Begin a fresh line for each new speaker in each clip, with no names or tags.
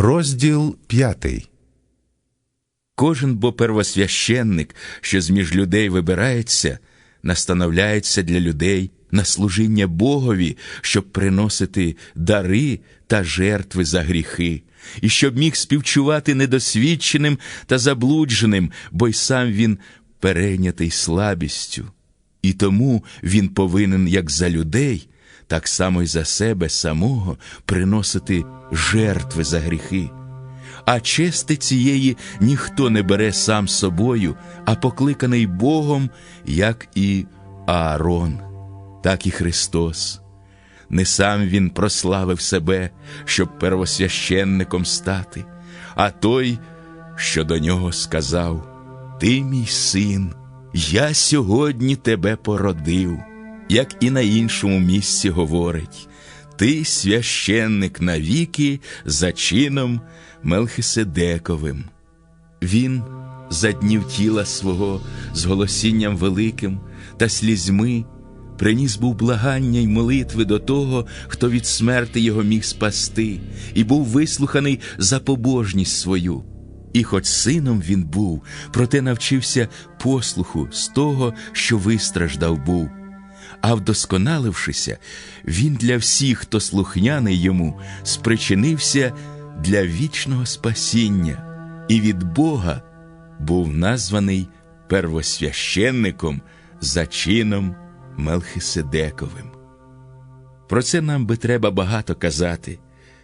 Розділ п'ятий.
Кожен бо первосвященник, що зміж людей вибирається, настановляється для людей на служіння Богові, щоб приносити дари та жертви за гріхи, і щоб міг співчувати недосвідченим та заблудженим, бо й сам він перейнятий слабістю. І тому він повинен як за людей, так само й за себе самого приносити жертви за гріхи. А чести цієї ніхто не бере сам собою, а покликаний Богом, як і Аарон, так і Христос. Не сам Він прославив себе, щоб первосвященником стати, а той, що до нього сказав: Ти мій син, я сьогодні тебе породив, як і на іншому місці говорить. Ти священник навіки за чином Мелхиседековим. Він за днів тіла свого з голосінням великим та слізьми приніс був благання й молитви до того, хто від смерти його міг спасти, і був вислуханий за побожність свою. І хоч сином він був, проте навчився послуху з того, що вистраждав був. А вдосконалившися, він для всіх, хто слухняний йому, спричинився для вічного спасіння, і від Бога був названий первосвященником за чином Мелхиседековим. Про це нам би треба багато казати,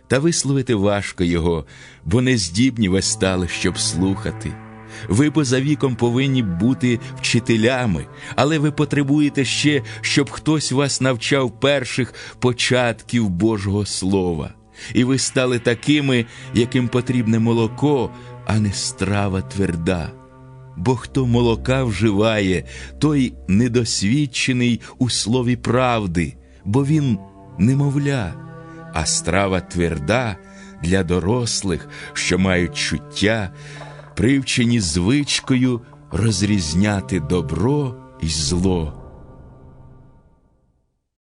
та висловити важко його, бо не здібні ви стали, щоб слухати. Ви поза віком повинні бути вчителями, але ви потребуєте ще, щоб хтось вас навчав перших початків Божого Слова, і ви стали такими, яким потрібне молоко, а не страва тверда. Бо хто молока вживає, той недосвідчений у слові правди, бо він немовля, а страва тверда для дорослих, що мають чуття, привчені звичкою розрізняти добро і зло.